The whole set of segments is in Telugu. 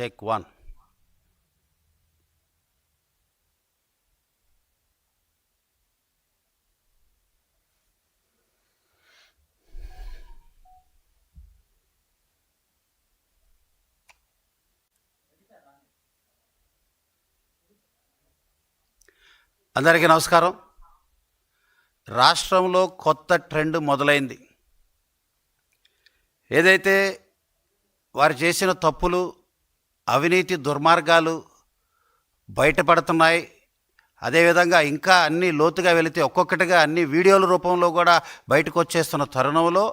చెక్ వన్ అందరికీ నమస్కారం. రాష్ట్రంలో కొత్త ట్రెండ్ మొదలైంది. ఏదైతే వారు చేసిన తప్పులు అవినీతి దుర్మార్గాలు బయటపడుతున్నాయి. అదేవిధంగా ఇంకా అన్ని లోతుగా వెళితే ఒక్కొక్కటిగా అన్ని వీడియోల రూపంలో కూడా బయటకు వచ్చేస్తున్న తరుణంలో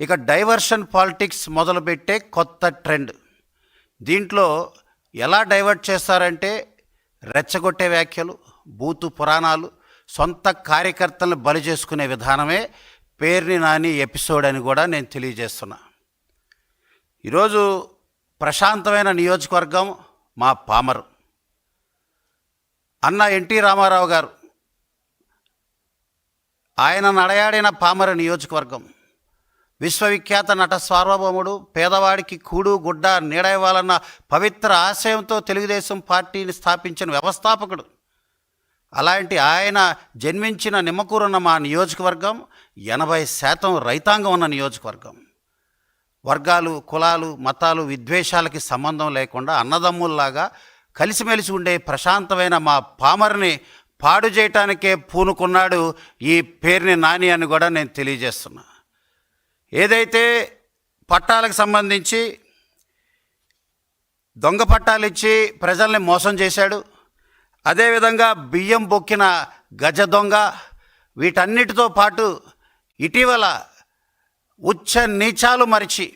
ఇక డైవర్షన్ పాలిటిక్స్ మొదలుపెట్టే కొత్త ట్రెండ్. దీంట్లో ఎలా డైవర్ట్ చేస్తారంటే రెచ్చగొట్టే వ్యాఖ్యలు బూతు పురాణాలు సొంత కార్యకర్తలను బలి చేసుకునే విధానమే పేర్ని నాని ఎపిసోడ్ అని కూడా నేను తెలియజేస్తున్నా. ఈరోజు ప్రశాంతమైన నియోజకవర్గం మా పామరు. అన్న ఎన్టీ రామారావు గారు ఆయన నడయాడిన పామర నియోజకవర్గం. విశ్వవిఖ్యాత నట సార్వభౌముడు పేదవాడికి కూడు గుడ్డ నీడ ఇవ్వాలన్న పవిత్ర ఆశయంతో తెలుగుదేశం పార్టీని స్థాపించిన వ్యవస్థాపకుడు. అలాంటి ఆయన జన్మించిన నిమ్మకూరున్న మా నియోజకవర్గం ఎనభై శాతం రైతాంగం ఉన్న నియోజకవర్గం. వర్గాలు కులాలు మతాలు విద్వేషాలకి సంబంధం లేకుండా అన్నదమ్ముల్లాగా కలిసిమెలిసి ఉండే ప్రశాంతమైన మా పామర్ని పాడు చేయటానికే పూనుకున్నాడు ఈ పేరుని నాని అని కూడా నేను తెలియజేస్తున్నా. ఏదైతే పట్టాలకు సంబంధించి దొంగ పట్టాలు ఇచ్చి ప్రజల్ని మోసం చేశాడు అదేవిధంగా బియ్యం బొక్కిన గజ దొంగ వీటన్నిటితో పాటు ఇటీవల ఉచ్చ నీచాలు మరిచి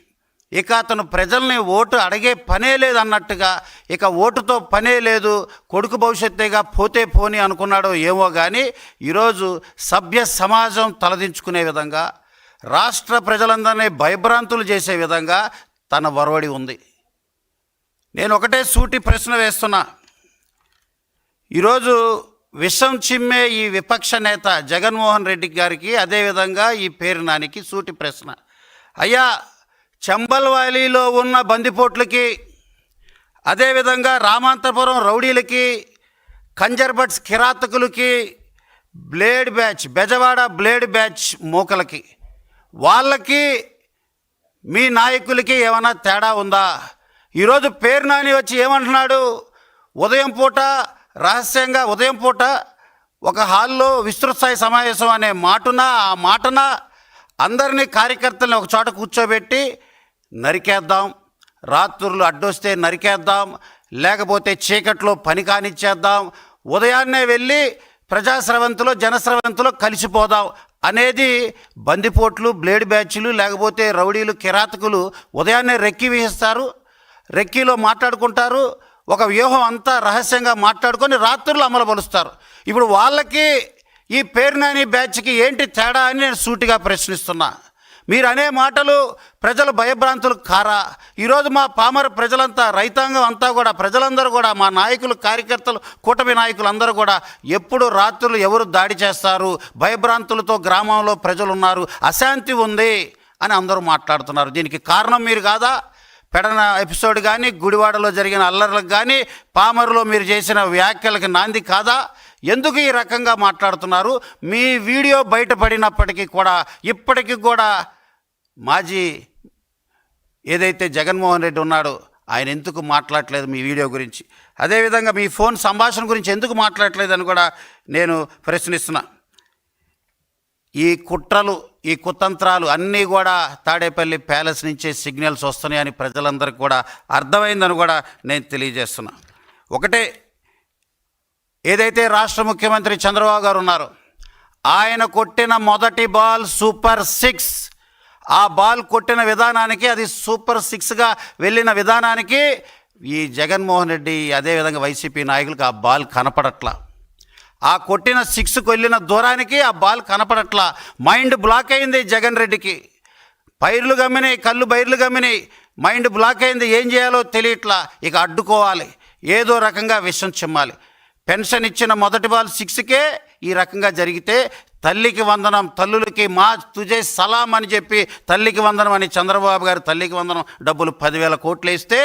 ఇక అతను ప్రజల్ని ఓటు అడిగే పనే లేదు అన్నట్టుగా ఇక ఓటుతో పనే లేదు కొడుకు భవిష్యత్తేగా పోతే పోని అనుకున్నాడో ఏమో కానీ ఈరోజు సభ్య సమాజం తలదించుకునే విధంగా రాష్ట్ర ప్రజలందరినీ భయభ్రాంతులు చేసే విధంగా తన వరవడి ఉంది. నేను ఒకటే సూటి ప్రశ్న వేస్తున్నా. ఈరోజు విషం చిమ్మే ఈ విపక్ష నేత జగన్మోహన్ రెడ్డి గారికి అదేవిధంగా ఈ పేరు నానికి సూటి ప్రశ్న. అయ్యా చంబల్ వ్యాలీలో ఉన్న బందిపోట్లకి అదేవిధంగా రామాంతపురం రౌడీలకి కంజర్బట్స్ కిరాతకులకి blade batch Bezawada blade batch మూకలకి. వాళ్ళకి మీ నాయకులకి ఏమైనా తేడా ఉందా? ఈరోజు పేరు నాని వచ్చి ఏమంటున్నాడు? ఉదయం పూట రహస్యంగా ఉదయం పూట ఒక హాల్లో విస్తృత స్థాయి సమావేశం అనే మాటున ఆ మాటన అందరినీ కార్యకర్తల్ని ఒక చోట కూర్చోబెట్టి నరికేద్దాం. రాత్రులు అడ్డొస్తే నరికేద్దాం. లేకపోతే చీకట్లో పని కానిచ్చేద్దాం. ఉదయాన్నే వెళ్ళి ప్రజాస్రవంతిలో జనస్రవంతిలో కలిసిపోదాం అనేది బందిపోట్లు బ్లేడ్ బ్యాచ్లు లేకపోతే రౌడీలు కిరాతకులు ఉదయాన్నే రెక్కి వేస్తారు రెక్కీలో మాట్లాడుకుంటారు. ఒక వ్యూహం అంతా రహస్యంగా మాట్లాడుకొని రాత్రులు అమలుపరుస్తారు. ఇప్పుడు వాళ్ళకి ఈ పేరునాని బ్యాచ్కి ఏంటి తేడా అని నేను సూటిగా ప్రశ్నిస్తున్నా. మీరు అనే మాటలు ప్రజలు భయభ్రాంతులు కారా. ఈరోజు మా పామర ప్రజలంతా రైతాంగం అంతా కూడా ప్రజలందరూ కూడా మా నాయకులు కార్యకర్తలు కూటమి నాయకులు అందరూ కూడా ఎప్పుడు రాత్రులు ఎవరు దాడి చేస్తారు? భయభ్రాంతులతో గ్రామంలో ప్రజలు ఉన్నారు అశాంతి ఉంది అని అందరూ మాట్లాడుతున్నారు. దీనికి కారణం మీరు కాదా? పెడన ఎపిసోడ్ కానీ గుడివాడలో జరిగిన అల్లర్లకు కానీ పామరులో మీరు చేసిన వ్యాఖ్యలకు నాంది కాదా? ఎందుకు ఈ రకంగా మాట్లాడుతున్నారు? మీ వీడియో బయటపడినప్పటికీ కూడా ఇప్పటికీ కూడా మాజీ ఏదైతే జగన్మోహన్ రెడ్డి ఉన్నాడో ఆయన ఎందుకు మాట్లాడలేదు మీ వీడియో గురించి? అదేవిధంగా మీ ఫోన్ సంభాషణ గురించి ఎందుకు మాట్లాడట్లేదు అని కూడా నేను ప్రశ్నిస్తున్నా. ఈ కుట్రలు ఈ కుతంత్రాలు అన్నీ కూడా తాడేపల్లి ప్యాలెస్ నుంచే సిగ్నల్స్ వస్తున్నాయని ప్రజలందరికీ కూడా అర్థమైందని కూడా నేను తెలియజేస్తున్నా. ఒకటే ఏదైతే రాష్ట్ర ముఖ్యమంత్రి చంద్రబాబు గారు ఉన్నారో ఆయన కొట్టిన మొదటి బాల్ సూపర్ సిక్స్ ఆ బాల్ కొట్టిన విధానానికి అది సూపర్ సిక్స్గా వెళ్ళిన విధానానికి ఈ జగన్మోహన్ రెడ్డి అదేవిధంగా వైసీపీ నాయకులకు ఆ బాల్ కనపడట్లా. ఆ కొట్టిన సిక్స్కి వెళ్ళిన దూరానికి ఆ బాల్ కనపడట్లా. మైండ్ బ్లాక్ అయింది జగన్ రెడ్డికి. పైర్లు గమ్మినాయి కళ్ళు బైర్లు గమ్మినాయి మైండ్ బ్లాక్ అయింది. ఏం చేయాలో తెలియట్లా. ఇక అడ్డుకోవాలి. ఏదో రకంగా విషం చిమ్మాలి. పెన్షన్ ఇచ్చిన మొదటి బాల్ సిక్స్కే ఈ రకంగా జరిగితే తల్లికి వందనం తల్లులకి మా తుజే సలాం అని చెప్పి తల్లికి వందనం అని చంద్రబాబు గారు తల్లికి వందనం డబ్బులు పదివేల కోట్లు వేస్తే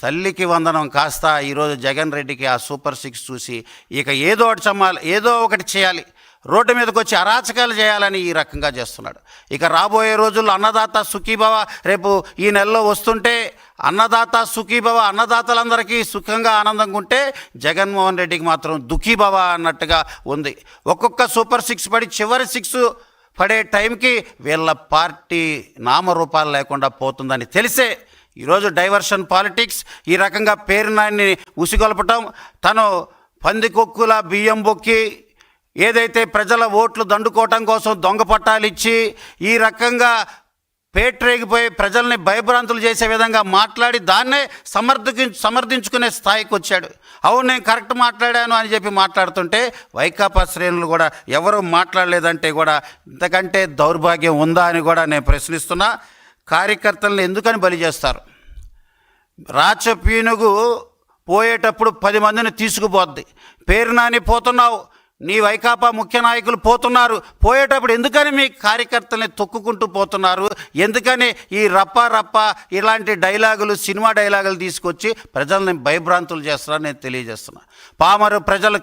తల్లికి వందనం కాస్త ఈరోజు జగన్ రెడ్డికి ఆ సూపర్ సిక్స్ చూసి ఇక ఏదో ఒకటి చమ్మాలి ఏదో ఒకటి చేయాలి. రోడ్డు మీదకి వచ్చి అరాచకాలు చేయాలని ఈ రకంగా చేస్తున్నాడు. ఇక రాబోయే రోజుల్లో అన్నదాత సుఖీభావ రేపు ఈ నెలలో వస్తుంటే అన్నదాత సుఖీభవ అన్నదాతలందరికీ సుఖంగా ఆనందంగా ఉంటే జగన్మోహన్ రెడ్డికి మాత్రం దుఃఖీభవ అన్నట్టుగా ఉంది. ఒక్కొక్క సూపర్ సిక్స్ పడి చివరి సిక్స్ పడే టైంకి వీళ్ళ పార్టీ నామరూపాలు లేకుండా పోతుందని తెలిసే ఈరోజు డైవర్షన్ పాలిటిక్స్ ఈ రకంగా పేరునాన్ని ఉసిగొలపటం తను పందికొక్కుల బియ్యం బొక్కి ఏదైతే ప్రజల ఓట్లు దండుకోవటం కోసం దొంగ పట్టాలిచ్చి ఈ రకంగా పేట్రేగిపోయి ప్రజల్ని భయభ్రాంతులు చేసే విధంగా మాట్లాడి దాన్నే సమర్థకి సమర్థించుకునే స్థాయికి వచ్చాడు. అవును నేను కరెక్ట్ మాట్లాడాను అని చెప్పి మాట్లాడుతుంటే వైకాపా శ్రేణులు కూడా ఎవరు మాట్లాడలేదంటే కూడా ఇంతకంటే దౌర్భాగ్యం ఉందా అని కూడా నేను ప్రశ్నిస్తున్నా. కార్యకర్తలను ఎందుకని బలి చేస్తారు? రాచపీనుగు పోయేటప్పుడు పది మందిని తీసుకుపోద్ది. పేరు నాని పోతున్నావు నీ వైకాపా ముఖ్య నాయకులు పోతున్నారు. పోయేటప్పుడు ఎందుకని మీ కార్యకర్తల్ని తొక్కుకుంటూ పోతున్నారు? ఎందుకని ఈ రప్ప రప్ప ఇలాంటి డైలాగులు సినిమా డైలాగులు తీసుకొచ్చి ప్రజల్ని భయభ్రాంతులు చేస్తున్నారని నేను తెలియజేస్తున్నా. పామరు ప్రజలు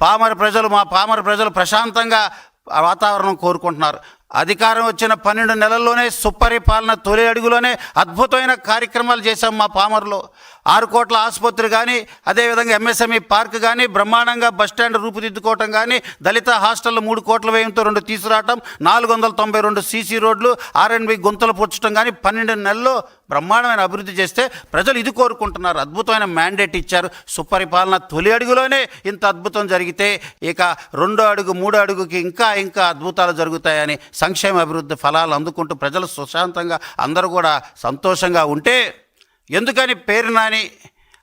పామర ప్రజలు మా పామర ప్రజలు ప్రశాంతంగా వాతావరణం కోరుకుంటున్నారు. అధికారం వచ్చిన పన్నెండు నెలల్లోనే సుపరిపాలన తొలి అడుగులోనే అద్భుతమైన కార్యక్రమాలు చేశాం మా పామర్లో. ఆరు కోట్ల ఆసుపత్రి కానీ అదేవిధంగా ఎంఎస్ఎంఈ పార్క్ కానీ బ్రహ్మాండంగా బస్టాండ్ రూపుదిద్దుకోవటం కానీ దళిత హాస్టల్లో మూడు కోట్ల వ్యయంతో రెండు తీసుకురావటం నాలుగు వందల తొంభై రెండు సీసీ రోడ్లు ఆర్ఎన్బి గుంతలు పుచ్చటం కానీ పన్నెండు నెలల్లో బ్రహ్మాండమైన అభివృద్ధి చేస్తే ప్రజలు ఇది కోరుకుంటున్నారు. అద్భుతమైన మ్యాండేట్ ఇచ్చారు. సుపరిపాలన తొలి అడుగులోనే ఇంత అద్భుతం జరిగితే ఇక రెండో అడుగు మూడో అడుగుకి ఇంకా ఇంకా అద్భుతాలు జరుగుతాయని సంక్షేమ అభివృద్ధి ఫలాలు అందుకుంటూ ప్రజలు సుశాంతంగా అందరూ కూడా సంతోషంగా ఉంటే ఎందుకని పేరు నాని?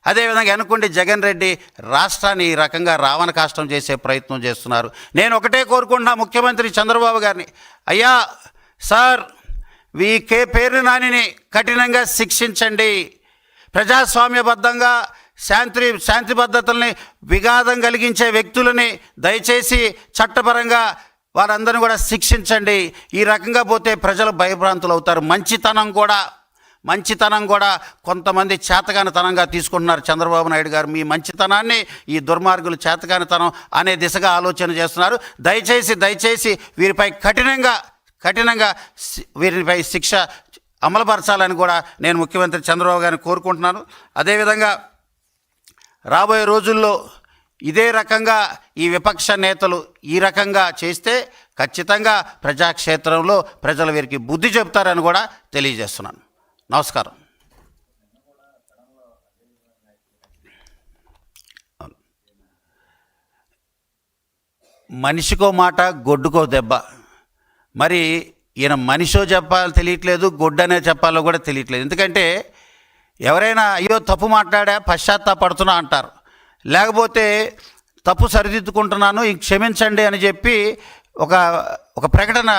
అదేవిధంగా అనుకుంటే జగన్ రెడ్డి రాష్ట్రాన్ని ఈ రకంగా రావణ కాష్టం చేసే ప్రయత్నం చేస్తున్నారు. నేను ఒకటే కోరుకుంటున్నా ముఖ్యమంత్రి చంద్రబాబు గారిని. అయ్యా సార్ ఈ పేరు నానిని కఠినంగా శిక్షించండి. ప్రజాస్వామ్యబద్ధంగా శాంతి శాంతి భద్రతల్ని విఘాతం కలిగించే వ్యక్తులని దయచేసి చట్టపరంగా వారందరిని కూడా శిక్షించండి. ఈ రకంగా పోతే ప్రజలు భయభ్రాంతులు అవుతారు. మంచితనం కూడా మంచితనం కూడా కొంతమంది చేతగానితనంగా తీసుకుంటున్నారు. చంద్రబాబు నాయుడు గారు మీ మంచితనాన్ని ఈ దుర్మార్గులు చేతగానితనం అనే దిశగా ఆలోచన చేస్తున్నారు. దయచేసి దయచేసి వీరిపై కఠినంగా కఠినంగా వీరిపై శిక్ష అమలుపరచాలని కూడా నేను ముఖ్యమంత్రి చంద్రబాబు గారిని కోరుకుంటున్నాను. అదేవిధంగా రాబోయే రోజుల్లో ఇదే రకంగా ఈ విపక్ష నేతలు ఈ రకంగా చేస్తే ఖచ్చితంగా ప్రజాక్షేత్రంలో ప్రజలు వీరికి బుద్ధి చెబుతారని కూడా తెలియజేస్తున్నాను. నమస్కారం. మనిషికో మాట గొడ్డుకో దెబ్బ. మరి ఈయన మనిషో చెప్పాలో తెలియట్లేదు గొడ్డనే చెప్పాలో కూడా తెలియట్లేదు. ఎందుకంటే ఎవరైనా అయ్యో తప్పు మాట్లాడా పశ్చాత్తాపడుతున్నా అంటారు. లేకపోతే తప్పు సరిదిద్దుకుంటున్నాను ఇంక క్షమించండి అని చెప్పి ఒక ఒక ప్రకటన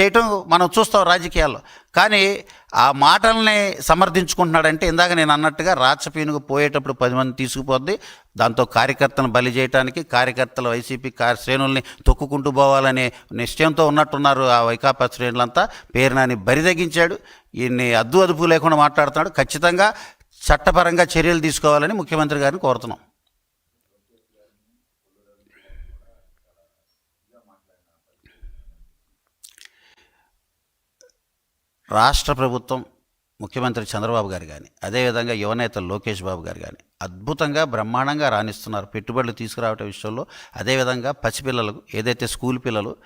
చేయటం మనం చూస్తాం రాజకీయాల్లో. కానీ ఆ మాటల్ని సమర్థించుకుంటున్నాడంటే ఇందాక నేను అన్నట్టుగా రాచపీనుగు పోయేటప్పుడు పది మంది తీసుకుపోద్ది. దాంతో కార్యకర్తలను బలి చేయడానికి కార్యకర్తలు వైసీపీ కార్ శ్రేణుల్ని తొక్కుకుంటూ పోవాలనే నిశ్చయంతో ఉన్నట్టున్నారు ఆ వైకాపా శ్రేణులంతా. పేరునాని బరి తగ్గించాడు. ఈయన్ని అద్దు అదుపు లేకుండా మాట్లాడుతున్నాడు. ఖచ్చితంగా చట్టపరంగా చర్యలు తీసుకోవాలని ముఖ్యమంత్రి గారిని కోరుతున్నాం. రాష్ట్ర ప్రభుత్వం ముఖ్యమంత్రి చంద్రబాబు గారు కానీ అదేవిధంగా యువనేత లోకేష్ బాబు గారు కానీ అద్భుతంగా బ్రహ్మాండంగా రాణిస్తున్నారు. పెట్టుబడులు తీసుకురావటం విషయంలో అదేవిధంగా పసిపిల్లలకు ఏదైతే స్కూల్ పిల్లలు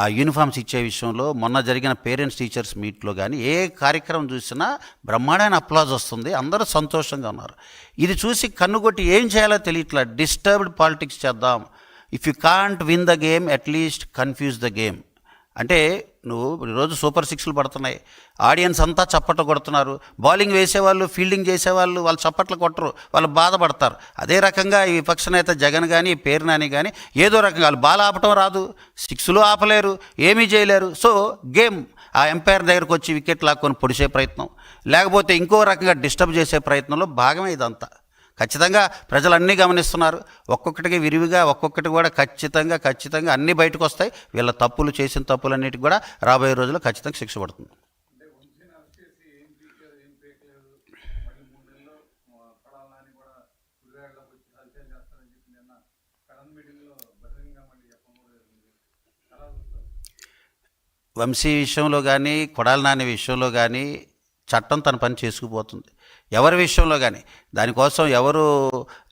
ఆ యూనిఫామ్స్ ఇచ్చే విషయంలో మొన్న జరిగిన పేరెంట్స్ టీచర్స్ మీట్లో కానీ ఏ కార్యక్రమం చూసినా బ్రహ్మాండమైన అప్లాజ్ వస్తుంది. అందరూ సంతోషంగా ఉన్నారు. ఇది చూసి కన్నుగొట్టి ఏం చేయాలో తెలియట్లా. డిస్టర్బ్డ్ పాలిటిక్స్ చేద్దాం. If you can't win the game at least confuse the game అంటే నువ్వు ఈరోజు సూపర్ సిక్స్లు పడుతున్నాయి. ఆడియన్స్ అంతా చప్పట్లు కొడుతున్నారు. బౌలింగ్ వేసేవాళ్ళు ఫీల్డింగ్ చేసేవాళ్ళు వాళ్ళు చప్పట్లు కొట్టరు. వాళ్ళు బాధపడతారు. అదే రకంగా ఈ విపక్ష నేత జగన్ కానీ పేరు నాని కానీ ఏదో రకంగా వాళ్ళు బాల్ ఆపటం రాదు. సిక్స్లు ఆపలేరు ఏమీ చేయలేరు. సో గేమ్ ఆ ఎంపైర్ దగ్గరకు వచ్చి వికెట్ లాక్కొని పొడిసే ప్రయత్నం. లేకపోతే ఇంకో రకంగా డిస్టర్బ్ చేసే ప్రయత్నంలో భాగమే ఇదంతా. ఖచ్చితంగా ప్రజలన్నీ గమనిస్తున్నారు. ఒక్కొక్కటికి విరివిగా ఒక్కొక్కటి కూడా ఖచ్చితంగా ఖచ్చితంగా అన్నీ బయటకు వస్తాయి వీళ్ళ తప్పులు చేసిన తప్పులన్నిటికి కూడా రాబోయే రోజుల్లో ఖచ్చితంగా శిక్ష పడుతుంది. వంశీ విషయంలో కానీ కొడాలనాని విషయంలో కానీ చట్టం తన పని చేసుకుపోతుంది. ఎవరి విషయంలో కానీ దానికోసం ఎవరు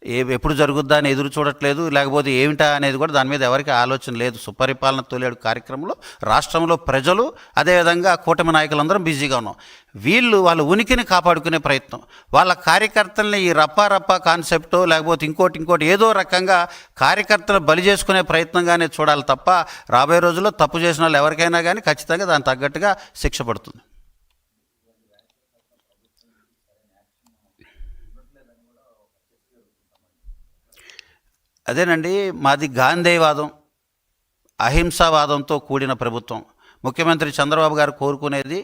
ఏ ఎప్పుడు జరుగుద్దా అని ఎదురు చూడట్లేదు. లేకపోతే ఏమిటా అనేది కూడా దాని మీద ఎవరికి ఆలోచన లేదు. సుపరిపాలన తొలేడు కార్యక్రమంలో రాష్ట్రంలో ప్రజలు అదేవిధంగా కూటమి నాయకులందరం బిజీగా ఉన్నాం. వీళ్ళు వాళ్ళ ఉనికిని కాపాడుకునే ప్రయత్నం. వాళ్ళ కార్యకర్తల్ని ఈ రప్పా రప్పా కాన్సెప్టో లేకపోతే ఇంకోటి ఇంకోటి ఏదో రకంగా కార్యకర్తలు బలి చేసుకునే ప్రయత్నంగానే చూడాలి తప్ప రాబోయే రోజుల్లో తప్పు చేసిన వాళ్ళు ఎవరికైనా కానీ ఖచ్చితంగా దానికి తగ్గట్టుగా శిక్ష పడుతుంది. అదేనండి మాది గాంధేయవాదం అహింసావాదంతో కూడిన ప్రభుత్వం. ముఖ్యమంత్రి చంద్రబాబు గారు కోరుకునేది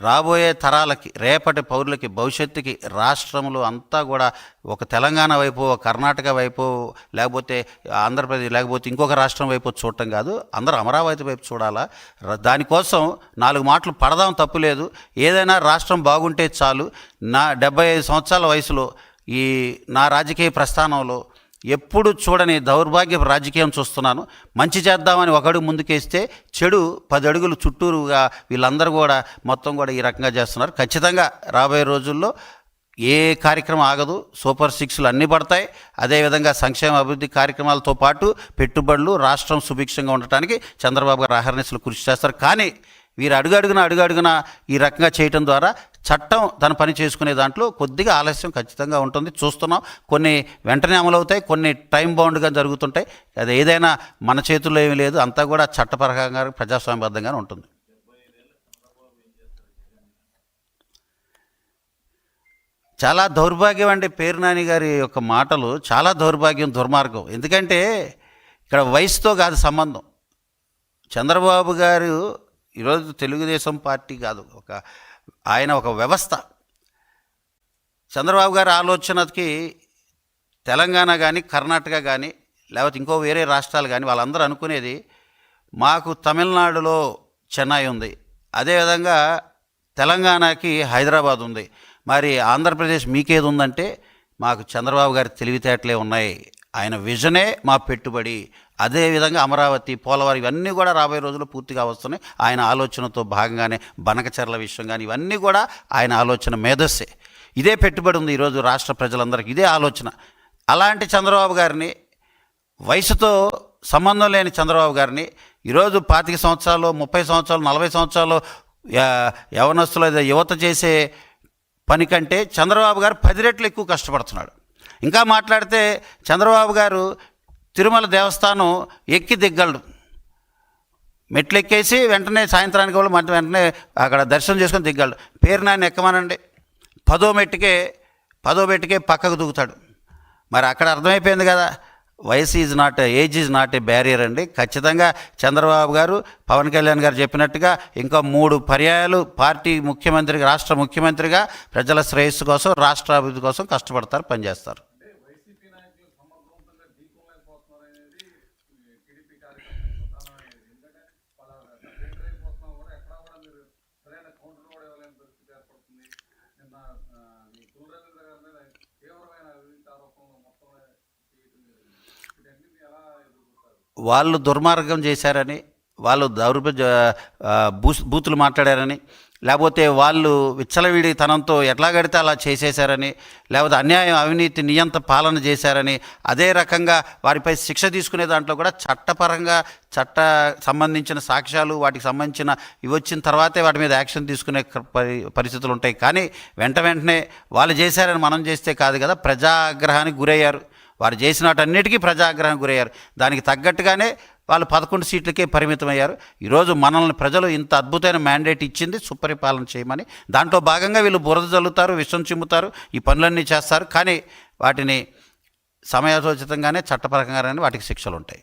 రాబోయే తరాలకి రేపటి పౌరులకి భవిష్యత్తుకి రాష్ట్రంలో అంతా కూడా ఒక తెలంగాణ వైపు కర్ణాటక వైపు లేకపోతే ఆంధ్రప్రదేశ్ లేకపోతే ఇంకొక రాష్ట్రం వైపు చూడటం కాదు అందరూ అమరావతి వైపు చూడాలా. దానికోసం నాలుగు మాటలు పడదాం తప్పులేదు ఏదైనా రాష్ట్రం బాగుంటే చాలు. నా డెబ్బై ఐదు సంవత్సరాల వయసులో ఈ నా రాజకీయ ప్రస్థానంలో ఎప్పుడు చూడని దౌర్భాగ్య రాజకీయం చూస్తున్నాను. మంచి చేద్దామని ఒకడు ముందుకేస్తే చెడు పది అడుగులు చుట్టూరుగా వీళ్ళందరూ కూడా మొత్తం కూడా ఈ రకంగా చేస్తున్నారు. ఖచ్చితంగా రాబోయే రోజుల్లో ఏ కార్యక్రమం ఆగదు. సూపర్ సిక్స్లు అన్నీ పడతాయి. అదేవిధంగా సంక్షేమ అభివృద్ధి కార్యక్రమాలతో పాటు పెట్టుబడులు రాష్ట్రం సుభిక్షంగా ఉండటానికి చంద్రబాబు గారు అహర్నిశలు కృషి చేస్తారు. కానీ వీరు అడుగడుగున అడుగడుగున ఈ రకంగా చేయటం ద్వారా చట్టం తన పని చేసుకునే దాంట్లో కొద్దిగా ఆలస్యం ఖచ్చితంగా ఉంటుంది. చూస్తున్నాం. కొన్ని వెంటనే అమలవుతాయి. కొన్ని టైం బౌండ్గా జరుగుతుంటాయి. అది ఏదైనా మన చేతుల్లో ఏమీ లేదు. అంతా కూడా చట్టపరంగా ప్రజాస్వామ్యబద్ధంగానే ఉంటుంది. చాలా దౌర్భాగ్యం అండి పేరు నాని గారి యొక్క మాటలు. చాలా దౌర్భాగ్యం దుర్మార్గం. ఎందుకంటే ఇక్కడ వయసుతో కాదు సంబంధం. చంద్రబాబు గారు ఈరోజు తెలుగుదేశం పార్టీ కాదు. ఒక ఆయన ఒక వ్యవస్థ. చంద్రబాబు గారి ఆలోచనకి తెలంగాణ కానీ కర్ణాటక కానీ లేకపోతే ఇంకో వేరే రాష్ట్రాలు కానీ వాళ్ళందరూ అనుకునేది మాకు తమిళనాడులో చెన్నై ఉంది. అదేవిధంగా తెలంగాణకి హైదరాబాద్ ఉంది. మరి ఆంధ్రప్రదేశ్ మీకేది ఉందంటే మాకు చంద్రబాబు గారి తెలివితేటలే ఉన్నాయి ఆయన విజనే మా పెట్టుబడి. అదేవిధంగా అమరావతి పోలవరం ఇవన్నీ కూడా రాబోయే రోజుల్లో పూర్తిగా వస్తున్నాయి. ఆయన ఆలోచనతో భాగంగానే బనకచర్ల విషయం కానీ ఇవన్నీ కూడా ఆయన ఆలోచన మేధస్సే. ఇదే పెట్టుబడి ఉంది ఈరోజు రాష్ట్ర ప్రజలందరికీ. ఇదే ఆలోచన. అలాంటి చంద్రబాబు గారిని వయసుతో సంబంధం లేని చంద్రబాబు గారిని ఈరోజు పాతిక సంవత్సరాలు ముప్పై సంవత్సరాలు నలభై సంవత్సరాలు యవనస్తులు యువత చేసే పని కంటే చంద్రబాబు గారు పది రెట్లు ఎక్కువ కష్టపడుతున్నాడు. ఇంకా మాట్లాడితే చంద్రబాబు గారు తిరుమల దేవస్థానం ఎక్కి దిగ్గలడు. మెట్లు ఎక్కేసి వెంటనే సాయంత్రానికి వాళ్ళు మధ్య వెంటనే అక్కడ దర్శనం చేసుకొని దిగ్గాడు పేరు నాయన ఎక్కమనండి? పదో మెట్టుకే పదో మెట్టుకే పక్కకు దూకుతాడు. మరి అక్కడ అర్థమైపోయింది కదా. వయసు is not age is not a barrier అండి. ఖచ్చితంగా చంద్రబాబు గారు పవన్ కళ్యాణ్ గారు చెప్పినట్టుగా ఇంకా మూడు పర్యాయాలు పార్టీ ముఖ్యమంత్రిగా రాష్ట్ర ముఖ్యమంత్రిగా ప్రజల శ్రేయస్సు కోసం రాష్ట్ర అభివృద్ధి కోసం కష్టపడతారు పనిచేస్తారు. వాళ్ళు దుర్మార్గం చేశారని వాళ్ళు దౌర్భ బూస్ బూతులు మాట్లాడారని లేకపోతే వాళ్ళు విచ్చలవిడి తనంతో ఎట్లా గడితే అలా చేసేశారని లేకపోతే అన్యాయం అవినీతి నియంత పాలన చేశారని అదే రకంగా వారిపై శిక్ష తీసుకునే దాంట్లో కూడా చట్టపరంగా చట్ట సంబంధించిన సాక్ష్యాలు వాటికి సంబంధించిన ఇవి వచ్చిన తర్వాతే వాటి మీద యాక్షన్ తీసుకునే పరి పరిస్థితులు ఉంటాయి కానీ వెంట వెంటనే వాళ్ళు చేశారని మనం చేస్తే కాదు కదా ప్రజాగ్రహానికి గురయ్యారు. వారు చేసిన వాటన్నిటికీ గురయ్యారు. దానికి తగ్గట్టుగానే వాళ్ళు పదకొండు సీట్లకే పరిమితమయ్యారు. ఈరోజు మనల్ని ప్రజలు ఇంత అద్భుతమైన మ్యాండేట్ ఇచ్చింది సుపరిపాలన చేయమని. దాంట్లో భాగంగా వీళ్ళు బురద జల్లుతారు విషం చిమ్ముతారు ఈ పనులన్నీ చేస్తారు. కానీ వాటిని సమయోచితంగానే చట్టపరంగానే వాటికి శిక్షలు ఉంటాయి